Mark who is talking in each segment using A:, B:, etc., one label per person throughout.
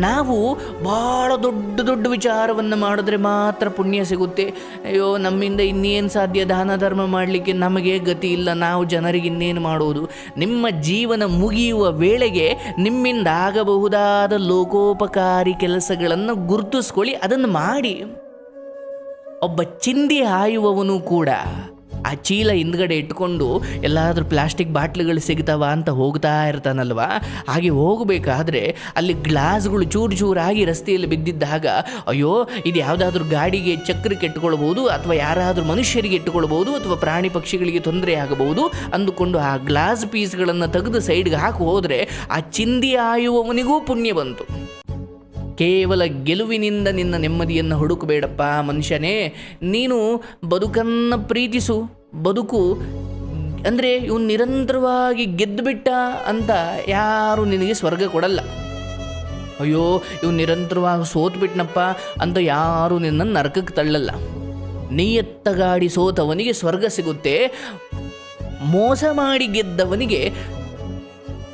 A: ನಾವು ಭಾಳ ದೊಡ್ಡ ದೊಡ್ಡ ವಿಚಾರವನ್ನು ಮಾಡಿದ್ರೆ ಮಾತ್ರ ಪುಣ್ಯ ಸಿಗುತ್ತೆ. ಅಯ್ಯೋ, ನಮ್ಮಿಂದ ಇನ್ನೇನು ಸಾಧ್ಯ? ದಾನ ಧರ್ಮ ಮಾಡಲಿಕ್ಕೆ ನಮಗೆ ಗತಿ ಇಲ್ಲ. ನಾವು ಜನರಿಗೆ ಇನ್ನೇನು ಮಾಡೋದು? ನಿಮ್ಮ ಜೀವನ ಮುಗಿಯುವ ವೇಳೆಗೆ ನಿಮ್ಮಿಂದ ಆಗಬಹುದಾದ ಲೋಕೋಪಕಾರಿ ಕೆಲಸಗಳನ್ನು ಗುರುತಿಸ್ಕೊಳ್ಳಿ, ಅದನ್ನು ಮಾಡಿ. ಒಬ್ಬ ಚಿಂದಿ ಹಾಯುವವನು ಕೂಡ ಆ ಚೀಲ ಹಿಂದ್ಗಡೆ ಇಟ್ಕೊಂಡು ಎಲ್ಲಾದರೂ ಪ್ಲಾಸ್ಟಿಕ್ ಬಾಟ್ಲುಗಳು ಸಿಗ್ತಾವ ಅಂತ ಹೋಗ್ತಾ ಇರ್ತಾನಲ್ವ? ಹಾಗೆ ಹೋಗಬೇಕಾದ್ರೆ ಅಲ್ಲಿ ಗ್ಲಾಸ್ಗಳು ಚೂರು ಚೂರಾಗಿ ರಸ್ತೆಯಲ್ಲಿ ಬಿದ್ದಿದ್ದಾಗ, ಅಯ್ಯೋ, ಇದು ಯಾವುದಾದ್ರೂ ಗಾಡಿಗೆ ಚಕ್ರಕ್ಕೆ ಇಟ್ಕೊಳ್ಬೋದು ಅಥವಾ ಯಾರಾದರೂ ಮನುಷ್ಯರಿಗೆ ಇಟ್ಟುಕೊಳ್ಬೋದು ಅಥವಾ ಪ್ರಾಣಿ ಪಕ್ಷಿಗಳಿಗೆ ತೊಂದರೆ ಆಗಬಹುದು ಅಂದುಕೊಂಡು ಆ ಗ್ಲಾಸ್ ಪೀಸ್ಗಳನ್ನು ತೆಗೆದು ಸೈಡ್ಗೆ ಹಾಕಿ ಹೋದರೆ ಆ ಚಿಂದಿ ಆಯುವವನಿಗೂ ಪುಣ್ಯ ಬಂತು. ಕೇವಲ ಗೆಲುವಿನಿಂದ ನಿನ್ನ ನೆಮ್ಮದಿಯನ್ನು ಹುಡುಕಬೇಡಪ್ಪ ಮನುಷ್ಯನೇ. ನೀನು ಬದುಕನ್ನು ಪ್ರೀತಿಸು. ಬದುಕು ಅಂದರೆ ಇವನು ನಿರಂತರವಾಗಿ ಗೆದ್ದುಬಿಟ್ಟ ಅಂತ ಯಾರು ನಿನಗೆ ಸ್ವರ್ಗ ಕೊಡಲ್ಲ. ಅಯ್ಯೋ, ಇವನು ನಿರಂತರವಾಗಿ ಸೋತ್ಬಿಟ್ನಪ್ಪ ಅಂತ ಯಾರು ನಿನ್ನ ನರಕಕ್ಕೆ ತಳ್ಳಲ್ಲ. ನಿಯತ್ತ ಗಾಡಿ ಸೋತವನಿಗೆ ಸ್ವರ್ಗ ಸಿಗುತ್ತೆ. ಮೋಸ ಮಾಡಿ ಗೆದ್ದವನಿಗೆ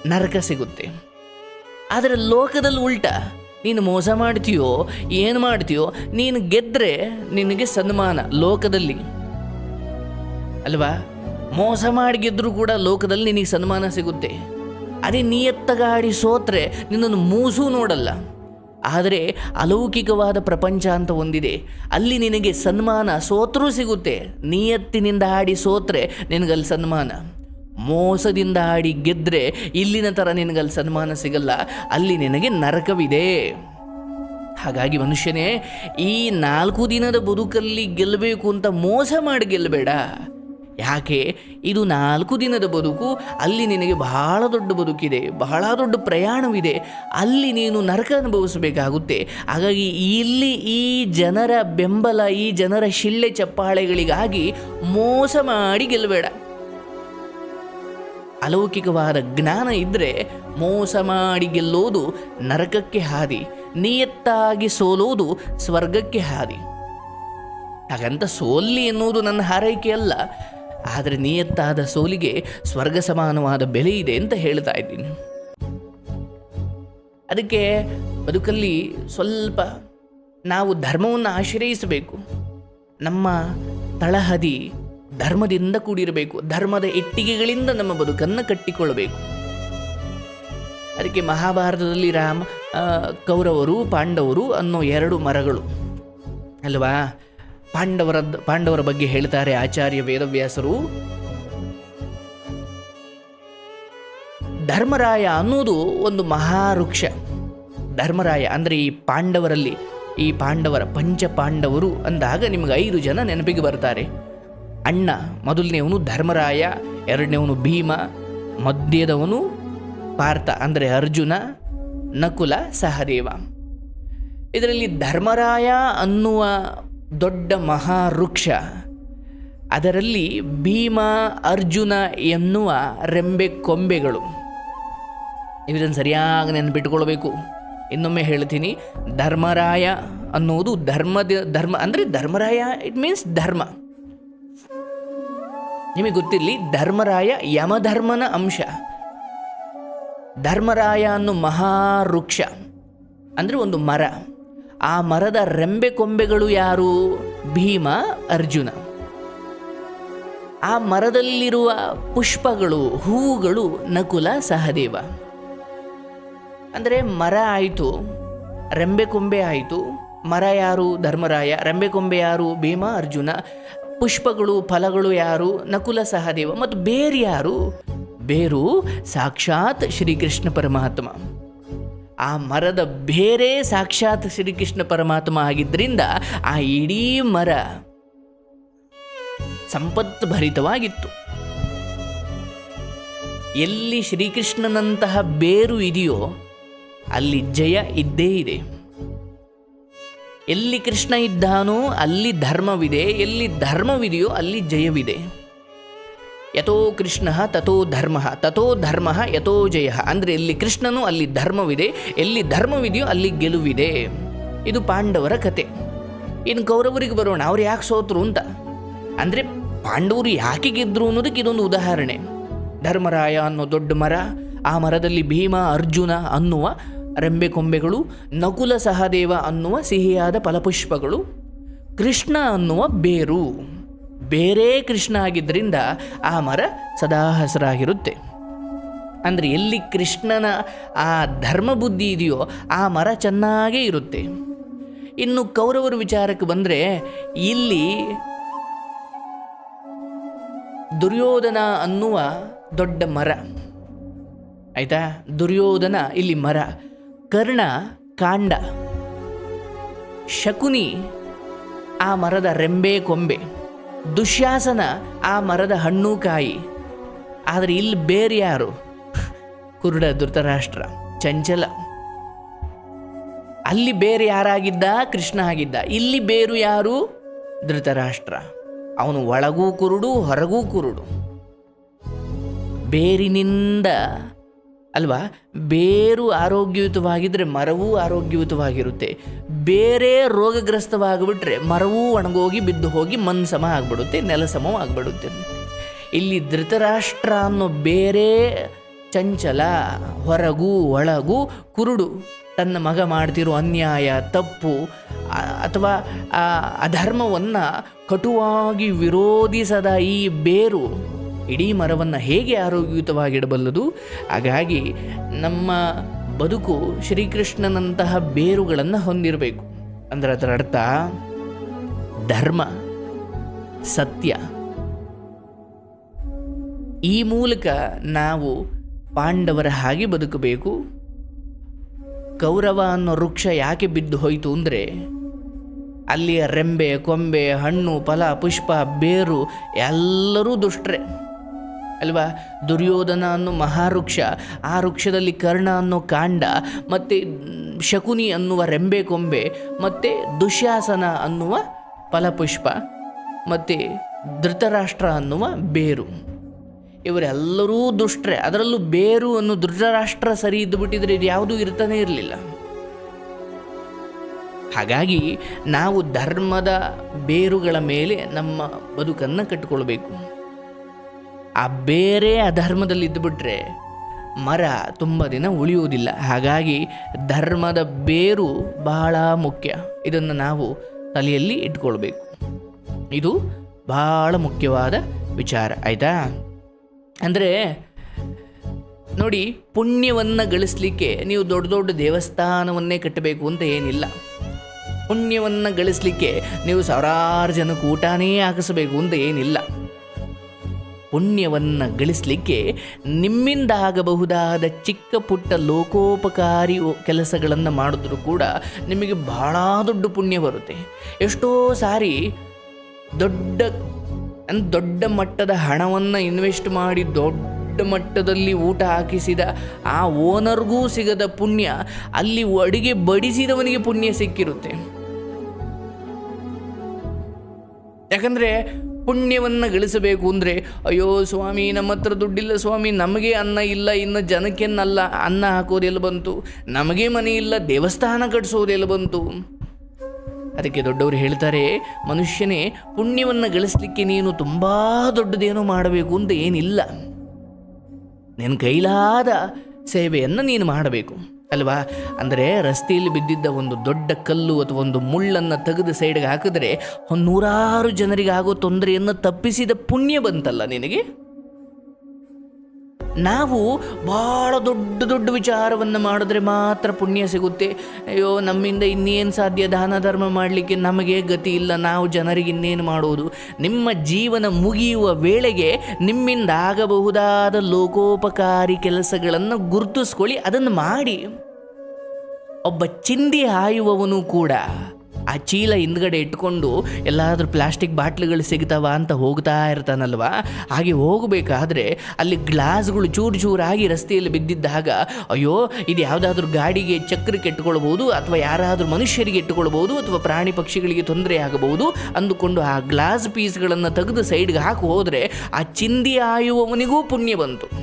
A: ನರಕ ಸಿಗುತ್ತೆ. ಆದರೆ ಲೋಕದಲ್ಲಿ ಉಲ್ಟ ನೀನು ಮೋಸ ಮಾಡ್ತೀಯೋ, ಏನು ಮಾಡ್ತೀಯೋ, ನೀನು ಗೆದ್ದರೆ ನಿನಗೆ ಸನ್ಮಾನ ಲೋಕದಲ್ಲಿ. ಅಲ್ವಾ? ಮೋಸ ಮಾಡಿ ಗೆದ್ದರೂ ಕೂಡ ಲೋಕದಲ್ಲಿ ನಿನಗೆ ಸನ್ಮಾನ ಸಿಗುತ್ತೆ. ಅದೇ ನಿಯತ್ತ ಗಾಡಿ ಸೋತ್ರೆ ನಿನ್ನನ್ನು ಮೂಸೂ ನೋಡಲ್ಲ. ಆದರೆ ಅಲೌಕಿಕವಾದ ಪ್ರಪಂಚ ಅಂತ ಒಂದಿದೆ. ಅಲ್ಲಿ ನಿನಗೆ ಸನ್ಮಾನ ಸೋತ್ರೂ ಸಿಗುತ್ತೆ. ನಿಯತ್ತಿನಿಂದ ಆಡಿ ಸೋತ್ರೆ ನಿನಗಲ್ಲಿ ಸನ್ಮಾನ. ಮೋಸದಿಂದ ಆಡಿ ಗೆದ್ದರೆ ಇಲ್ಲಿನ ಥರ ನಿನಗಲ್ಲಿ ಸನ್ಮಾನ ಸಿಗಲ್ಲ, ಅಲ್ಲಿ ನಿನಗೆ ನರಕವಿದೆ. ಹಾಗಾಗಿ ಮನುಷ್ಯನೇ, ಈ ನಾಲ್ಕು ದಿನದ ಬದುಕಲ್ಲಿ ಗೆಲ್ಲಬೇಕು ಅಂತ ಮೋಸ ಮಾಡಿ ಗೆಲ್ಲಬೇಡ. ಯಾಕೆ? ಇದು ನಾಲ್ಕು ದಿನದ ಬದುಕು, ಅಲ್ಲಿ ನಿನಗೆ ಬಹಳ ದೊಡ್ಡ ಬದುಕಿದೆ, ಬಹಳ ದೊಡ್ಡ ಪ್ರಯಾಣವಿದೆ, ಅಲ್ಲಿ ನೀನು ನರಕ ಅನುಭವಿಸಬೇಕಾಗುತ್ತೆ. ಹಾಗಾಗಿ ಇಲ್ಲಿ ಈ ಜನರ ಬೆಂಬಲ, ಈ ಜನರ ಶಿಳ್ಳೆ ಚಪ್ಪಾಳೆಗಳಿಗಾಗಿ ಮೋಸ ಮಾಡಿ ಗೆಲ್ಲಬೇಡ. ಅಲೌಕಿಕವಾದ ಜ್ಞಾನ ಇದ್ದರೆ ಮೋಸ ಮಾಡಿ ಗೆಲ್ಲೋದು ನರಕಕ್ಕೆ ಹಾದಿ, ನಿಯತ್ತಾಗಿ ಸೋಲೋದು ಸ್ವರ್ಗಕ್ಕೆ ಹಾದಿ. ಹಾಗಂತ ಸೋಲ್ಲಿ ಎನ್ನುವುದು ನನ್ನ ಹಾರೈಕೆ ಅಲ್ಲ, ಆದರೆ ನಿಯತ್ತಾದ ಸೋಲಿಗೆ ಸ್ವರ್ಗ ಸಮಾನವಾದ ಬೆಲೆ ಇದೆ ಅಂತ ಹೇಳ್ತಾ ಇದ್ದೀನಿ. ಅದಕ್ಕೆ ಬದುಕಲ್ಲಿ ಸ್ವಲ್ಪ ನಾವು ಧರ್ಮವನ್ನು ಆಶ್ರಯಿಸಬೇಕು. ನಮ್ಮ ತಳಹದಿ ಧರ್ಮದಿಂದ ಕೂಡಿರಬೇಕು, ಧರ್ಮದ ಇಟ್ಟಿಗೆಗಳಿಂದ ನಮ್ಮ ಬದುಕನ್ನು ಕಟ್ಟಿಕೊಳ್ಳಬೇಕು. ಅದಕ್ಕೆ ಮಹಾಭಾರತದಲ್ಲಿ ರಾಮ ಕೌರವರು, ಪಾಂಡವರು ಅನ್ನೋ ಎರಡು ಮರಗಳು, ಅಲ್ವಾ? ಪಾಂಡವರ ಪಾಂಡವರ ಬಗ್ಗೆ ಹೇಳ್ತಾರೆ ಆಚಾರ್ಯ ವೇದವ್ಯಾಸರು. ಧರ್ಮರಾಯ ಅನ್ನೋದು ಒಂದು ಮಹಾವೃಕ್ಷ. ಧರ್ಮರಾಯ ಅಂದರೆ ಈ ಪಾಂಡವರಲ್ಲಿ, ಈ ಪಾಂಡವರ ಪಂಚ ಪಾಂಡವರು ಅಂದಾಗ ನಿಮಗೆ ಐದು ಜನ ನೆನಪಿಗೆ ಬರ್ತಾರೆ. ಅಣ್ಣ ಮೊದಲನೇವನು ಧರ್ಮರಾಯ ಎರಡನೇವನು ಭೀಮ, ಮಧ್ಯದವನು ಪಾರ್ಥ, ಅಂದರೆ ಅರ್ಜುನ, ನಕುಲ ಸಹದೇವ. ಇದರಲ್ಲಿ ಧರ್ಮರಾಯ ಅನ್ನುವ ದೊಡ್ಡ ಮಹಾವೃಕ್ಷ, ಅದರಲ್ಲಿ ಭೀಮ, ಅರ್ಜುನ ಎನ್ನುವ ರೆಂಬೆ ಕೊಂಬೆಗಳು. ಇದನ್ನು ಸರಿಯಾಗಿ ನೆನ್ಪಿಟ್ಕೊಳ್ಬೇಕು. ಇನ್ನೊಮ್ಮೆ ಹೇಳ್ತೀನಿ, ಧರ್ಮರಾಯ ಅನ್ನುವುದು ಧರ್ಮದ, ಧರ್ಮ, ಅಂದರೆ ಧರ್ಮರಾಯ ಇಟ್ ಮೀನ್ಸ್ ಧರ್ಮ. ನಿಮಗೆ ಗೊತ್ತಿರಲಿ, ಧರ್ಮರಾಯ ಯಮಧರ್ಮನ ಅಂಶ. ಧರ್ಮರಾಯ ಅನ್ನೋ ಮಹಾವೃಕ್ಷ, ಅಂದರೆ ಒಂದು ಮರ. ಆ ಮರದ ರೆಂಬೆ ಕೊಂಬೆಗಳು ಯಾರು? ಭೀಮ, ಅರ್ಜುನ. ಆ ಮರದಲ್ಲಿರುವ ಪುಷ್ಪಗಳು, ಹೂವುಗಳು ನಕುಲ ಸಹದೇವ. ಅಂದರೆ ಮರ ಆಯಿತು, ರೆಂಬೆ ಕೊಂಬೆ ಆಯಿತು. ಮರ ಯಾರು? ಧರ್ಮರಾಯ. ರೆಂಬೆ ಕೊಂಬೆ ಯಾರು? ಭೀಮ, ಅರ್ಜುನ. ಪುಷ್ಪಗಳು, ಫಲಗಳು ಯಾರು? ನಕುಲ ಸಹದೇವ. ಮತ್ತು ಬೇರು ಯಾರು? ಬೇರು ಸಾಕ್ಷಾತ್ ಶ್ರೀಕೃಷ್ಣ ಪರಮಾತ್ಮ. ಆ ಮರದ ಬೇರೆ ಸಾಕ್ಷಾತ್ ಶ್ರೀಕೃಷ್ಣ ಪರಮಾತ್ಮ ಆಗಿದ್ದರಿಂದ ಆ ಇಡೀ ಮರ ಸಂಪತ್ತು ಭರಿತವಾಗಿತ್ತು. ಎಲ್ಲಿ ಶ್ರೀಕೃಷ್ಣನಂತಹ ಬೇರು ಇದೆಯೋ, ಅಲ್ಲಿ ಜಯ ಇದ್ದೇ ಇದೆ. ಎಲ್ಲಿ ಕೃಷ್ಣ ಇದ್ದಾನೋ ಅಲ್ಲಿ ಧರ್ಮವಿದೆ, ಎಲ್ಲಿ ಧರ್ಮವಿದೆಯೋ ಅಲ್ಲಿ ಜಯವಿದೆ. ಯಥೋ ಕೃಷ್ಣ ತಥೋ ಧರ್ಮ ತಥೋ ಧರ್ಮ ಯಥೋ ಜಯ. ಅಂದರೆ ಎಲ್ಲಿ ಕೃಷ್ಣನು ಅಲ್ಲಿ ಧರ್ಮವಿದೆ, ಎಲ್ಲಿ ಧರ್ಮವಿದೆಯೋ ಅಲ್ಲಿ ಗೆಲುವಿದೆ. ಇದು ಪಾಂಡವರ ಕತೆ. ಇನ್ನು ಕೌರವರಿಗೆ ಬರೋಣ, ಅವ್ರು ಯಾಕೆ ಸೋತರು ಅಂತ? ಅಂದರೆ ಪಾಂಡವರು ಯಾಕೆ ಗೆದ್ರು ಅನ್ನೋದಕ್ಕೆ ಇದೊಂದು ಉದಾಹರಣೆ. ಧರ್ಮರಾಯ ಅನ್ನೋ ದೊಡ್ಡ ಮರ, ಆ ಮರದಲ್ಲಿ ಭೀಮ, ಅರ್ಜುನ ಅನ್ನುವ ರೆಂಬೆ ಕೊಂಬೆಗಳು, ನಕುಲ ಸಹದೇವ ಅನ್ನುವ ಸಿಹಿಯಾದ ಫಲಪುಷ್ಪಗಳು, ಕೃಷ್ಣ ಅನ್ನುವ ಬೇರು. ಬೇರೆ ಕೃಷ್ಣ ಆಗಿದ್ದರಿಂದ ಆ ಮರ ಸದಾ ಹಸಿರಾಗಿರುತ್ತೆ. ಅಂದರೆ ಎಲ್ಲಿ ಕೃಷ್ಣನ ಆ ಧರ್ಮ ಬುದ್ಧಿ ಇದೆಯೋ ಆ ಮರ ಚೆನ್ನಾಗೇ ಇರುತ್ತೆ. ಇನ್ನು ಕೌರವರ ವಿಚಾರಕ್ಕೆ ಬಂದರೆ ಇಲ್ಲಿ ದುರ್ಯೋಧನ ಅನ್ನುವ ದೊಡ್ಡ ಮರ. ಆಯಿತಾ? ದುರ್ಯೋಧನ, ಇಲ್ಲಿ ಮರ. ಕರ್ಣ, ಕಾಂಡ. ಶಕುನಿ, ಆ ಮರದ ರೆಂಬೆ ಕೊಂಬೆ. ದುಶ್ಯಾಸನ, ಆ ಮರದ ಹಣ್ಣು ಕಾಯಿ. ಆದರೆ ಇಲ್ಲಿ ಬೇರೆ ಯಾರು? ಕುರುಡ ಧೃತರಾಷ್ಟ್ರ, ಚಂಚಲ. ಅಲ್ಲಿ ಬೇರೆ ಯಾರಾಗಿದ್ದ? ಕೃಷ್ಣ ಆಗಿದ್ದ. ಇಲ್ಲಿ ಬೇರು ಯಾರು? ಧೃತರಾಷ್ಟ್ರ. ಅವನು ಒಳಗೂ ಕುರುಡು, ಹೊರಗೂ ಕುರುಡು. ಬೇರಿನಿಂದ ಅಲ್ವಾ? ಬೇರು ಆರೋಗ್ಯಯುತವಾಗಿದ್ದರೆ ಮರವೂ ಆರೋಗ್ಯಯುತವಾಗಿರುತ್ತೆ. ಬೇರೆ ರೋಗಗ್ರಸ್ತವಾಗಿಬಿಟ್ರೆ ಮರವೂ ಒಣಗೋಗಿ ಬಿದ್ದು ಹೋಗಿ ಮನ್ ಸಮ ಆಗಿಬಿಡುತ್ತೆ, ನೆಲ ಸಮ ಆಗಿಬಿಡುತ್ತೆ. ಇಲ್ಲಿ ಧೃತರಾಷ್ಟ್ರ ಅನ್ನೋ ಬೇರೆ ಚಂಚಲ, ಹೊರಗೂ, ಒಳಗೂ, ಕುರುಡು ತನ್ನ ಮಗ ಮಾಡ್ತಿರೋ ಅನ್ಯಾಯ, ತಪ್ಪು ಅಥವಾ ಅಧರ್ಮವನ್ನು ಕಟುವಾಗಿ ವಿರೋಧಿಸದ ಈ ಬೇರು ಇಡೀ ಮರವನ್ನು ಹೇಗೆ ಆರೋಗ್ಯಯುತವಾಗಿಡಬಲ್ಲದು? ಹಾಗಾಗಿ ನಮ್ಮ ಬದುಕು ಶ್ರೀಕೃಷ್ಣನಂತಹ ಬೇರುಗಳನ್ನು ಹೊಂದಿರಬೇಕು. ಅಂದರೆ ಅದರ ಅರ್ಥ ಧರ್ಮ, ಸತ್ಯ. ಈ ಮೂಲಕ ನಾವು ಪಾಂಡವರ ಹಾಗೆ ಬದುಕಬೇಕು. ಕೌರವ ಅನ್ನೋ ವೃಕ್ಷ ಯಾಕೆ ಬಿದ್ದು ಹೋಯಿತು ಅಂದರೆ ಅಲ್ಲಿಯ ರೆಂಬೆ, ಕೊಂಬೆ, ಹಣ್ಣು, ಫಲ, ಪುಷ್ಪ, ಬೇರು ಎಲ್ಲರೂ ದುಷ್ಟ್ರೆ. ಅಲ್ವಾ? ದುರ್ಯೋಧನ ಅನ್ನೋ ಮಹಾವೃಕ್ಷ, ಆ ವೃಕ್ಷದಲ್ಲಿ ಕರ್ಣ ಅನ್ನೋ ಕಾಂಡ, ಮತ್ತು ಶಕುನಿ ಅನ್ನುವ ರೆಂಬೆ ಕೊಂಬೆ, ಮತ್ತು ದುಶ್ಯಾಸನ ಅನ್ನುವ ಫಲಪುಷ್ಪ, ಮತ್ತು ಧೃತರಾಷ್ಟ್ರ ಅನ್ನುವ ಬೇರು. ಇವರೆಲ್ಲರೂ ದುಷ್ಟ್ರೆ, ಅದರಲ್ಲೂ ಬೇರು ಅನ್ನೋ ಧೃತರಾಷ್ಟ್ರ ಸರಿ ಇದ್ದು ಬಿಟ್ಟಿದ್ರೆ ಇದು ಯಾವುದೂ ಇರ್ತಾನೆ ಇರಲಿಲ್ಲ. ಹಾಗಾಗಿ ನಾವು ಧರ್ಮದ ಬೇರುಗಳ ಮೇಲೆ ನಮ್ಮ ಬದುಕನ್ನು ಕಟ್ಟಿಕೊಳ್ಬೇಕು. ಆ ಬೇರೆ ಅಧರ್ಮದಲ್ಲಿ ಇದ್ದುಬಿಟ್ರೆ ಮರ ತುಂಬ ದಿನ ಉಳಿಯುವುದಿಲ್ಲ. ಹಾಗಾಗಿ ಧರ್ಮದ ಬೇರು ಬಹಳ ಮುಖ್ಯ. ಇದನ್ನು ನಾವು ತಲೆಯಲ್ಲಿ ಇಟ್ಕೊಳ್ಬೇಕು. ಇದು ಬಹಳ ಮುಖ್ಯವಾದ ವಿಚಾರ, ಆಯಿತಾ? ಅಂದರೆ ನೋಡಿ, ಪುಣ್ಯವನ್ನು ಗಳಿಸ್ಲಿಕ್ಕೆ ನೀವು ದೊಡ್ಡ ದೊಡ್ಡ ದೇವಸ್ಥಾನವನ್ನೇ ಕಟ್ಟಬೇಕು ಅಂತ ಏನಿಲ್ಲ. ಪುಣ್ಯವನ್ನು ಗಳಿಸ್ಲಿಕ್ಕೆ ನೀವು ಸಾವಿರಾರು ಜನಕ್ಕೆ ಊಟನೇ ಹಾಕಿಸಬೇಕು ಅಂತ ಏನಿಲ್ಲ. ಪುಣ್ಯವನ್ನು ಗಳಿಸಲಿಕ್ಕೆ ನಿಮ್ಮಿಂದ ಆಗಬಹುದಾದ ಚಿಕ್ಕ ಪುಟ್ಟ ಲೋಕೋಪಕಾರಿ ಕೆಲಸಗಳನ್ನು ಮಾಡಿದ್ರೂ ಕೂಡ ನಿಮಗೆ ಬಹಳ ದೊಡ್ಡ ಪುಣ್ಯ ಬರುತ್ತೆ. ಎಷ್ಟೋ ಸಾರಿ ದೊಡ್ಡ ಅಂದ್ರೆ ದೊಡ್ಡ ಮಟ್ಟದ ಹಣವನ್ನು ಇನ್ವೆಸ್ಟ್ ಮಾಡಿ ದೊಡ್ಡ ಮಟ್ಟದಲ್ಲಿ ಊಟ ಹಾಕಿಸಿದ ಆ ಓನರ್ಗೂ ಸಿಗದ ಪುಣ್ಯ ಅಲ್ಲಿ ಅಡುಗೆ ಬಡಿಸಿದವನಿಗೆ ಪುಣ್ಯ ಸಿಕ್ಕಿರುತ್ತೆ. ಯಾಕಂದರೆ ಪುಣ್ಯವನ್ನು ಗಳಿಸಬೇಕು ಅಂದರೆ, ಅಯ್ಯೋ ಸ್ವಾಮಿ ನಮ್ಮ ಹತ್ರ ದುಡ್ಡಿಲ್ಲ ಸ್ವಾಮಿ, ನಮಗೆ ಅನ್ನ ಇಲ್ಲ, ಇನ್ನು ಜನಕ್ಕೆನ್ನಲ್ಲ, ಅನ್ನ ಹಾಕೋದೆಲ್ಲ ಬಂತು? ನಮಗೆ ಮನೆ ಇಲ್ಲ, ದೇವಸ್ಥಾನ ಕಟ್ಟಿಸೋದೆಲ್ಲ ಬಂತು? ಅದಕ್ಕೆ ದೊಡ್ಡವರು ಹೇಳ್ತಾರೆ, ಮನುಷ್ಯನೇ, ಪುಣ್ಯವನ್ನು ಗಳಿಸಲಿಕ್ಕೆ ನೀನು ತುಂಬ ದೊಡ್ಡದೇನೋ ಮಾಡಬೇಕು ಅಂತ ಏನಿಲ್ಲ. ನಿನ್ನ ಕೈಲಾದ ಸೇವೆಯನ್ನು ನೀನು ಮಾಡಬೇಕು. ಅಲ್ವಾ? ಅಂದರೆ ರಸ್ತೆಯಲ್ಲಿ ಬಿದ್ದಿದ್ದ ಒಂದು ದೊಡ್ಡ ಕಲ್ಲು ಅಥವಾ ಒಂದು ಮುಳ್ಳನ್ನು ತೆಗೆದು ಸೈಡ್ಗೆ ಹಾಕಿದ್ರೆ ನೂರಾರು ಜನರಿಗೆ ಆಗೋ ತೊಂದರೆಯನ್ನು ತಪ್ಪಿಸಿದ ಪುಣ್ಯ ಬಂತಲ್ಲ ನಿನಗೆ? ನಾವು ಭಾಳ ದೊಡ್ಡ ದೊಡ್ಡ ವಿಚಾರವನ್ನು ಮಾಡಿದ್ರೆ ಮಾತ್ರ ಪುಣ್ಯ ಸಿಗುತ್ತೆ. ಅಯ್ಯೋ, ನಮ್ಮಿಂದ ಇನ್ನೇನು ಸಾಧ್ಯ? ದಾನ ಧರ್ಮ ಮಾಡಲಿಕ್ಕೆ ನಮಗೆ ಗತಿ ಇಲ್ಲ. ನಾವು ಜನರಿಗೆ ಇನ್ನೇನು ಮಾಡೋದು? ನಿಮ್ಮ ಜೀವನ ಮುಗಿಯುವ ವೇಳೆಗೆ ನಿಮ್ಮಿಂದ ಆಗಬಹುದಾದ ಲೋಕೋಪಕಾರಿ ಕೆಲಸಗಳನ್ನು ಗುರುತಿಸ್ಕೊಳ್ಳಿ, ಅದನ್ನು ಮಾಡಿ. ಒಬ್ಬ ಚಿಂದಿ ಹಾಯುವವನು ಕೂಡ ಆ ಚೀಲ ಹಿಂದ್ಗಡೆ ಇಟ್ಕೊಂಡು ಎಲ್ಲಾದರೂ ಪ್ಲಾಸ್ಟಿಕ್ ಬಾಟ್ಲುಗಳು ಸಿಗ್ತಾವ ಅಂತ ಹೋಗ್ತಾ ಇರ್ತಾನಲ್ವ? ಹಾಗೆ ಹೋಗಬೇಕಾದ್ರೆ ಅಲ್ಲಿ ಗ್ಲಾಸ್ಗಳು ಚೂರು ಚೂರಾಗಿ ರಸ್ತೆಯಲ್ಲಿ ಬಿದ್ದಿದ್ದಾಗ ಅಯ್ಯೋ, ಇದು ಯಾವುದಾದ್ರೂ ಗಾಡಿಗೆ ಚಕ್ರಕ್ಕೆ ಇಟ್ಕೊಳ್ಬೋದು ಅಥವಾ ಯಾರಾದರೂ ಮನುಷ್ಯರಿಗೆ ಇಟ್ಟುಕೊಳ್ಬೋದು ಅಥವಾ ಪ್ರಾಣಿ ಪಕ್ಷಿಗಳಿಗೆ ತೊಂದರೆ ಆಗಬಹುದು ಅಂದುಕೊಂಡು ಆ ಗ್ಲಾಸ್ ಪೀಸ್ಗಳನ್ನು ತೆಗೆದು ಸೈಡ್ಗೆ ಹಾಕಿ ಹೋದರೆ ಆ ಚಿಂದಿ ಆಯುವವನಿಗೂ ಪುಣ್ಯ ಬಂತು.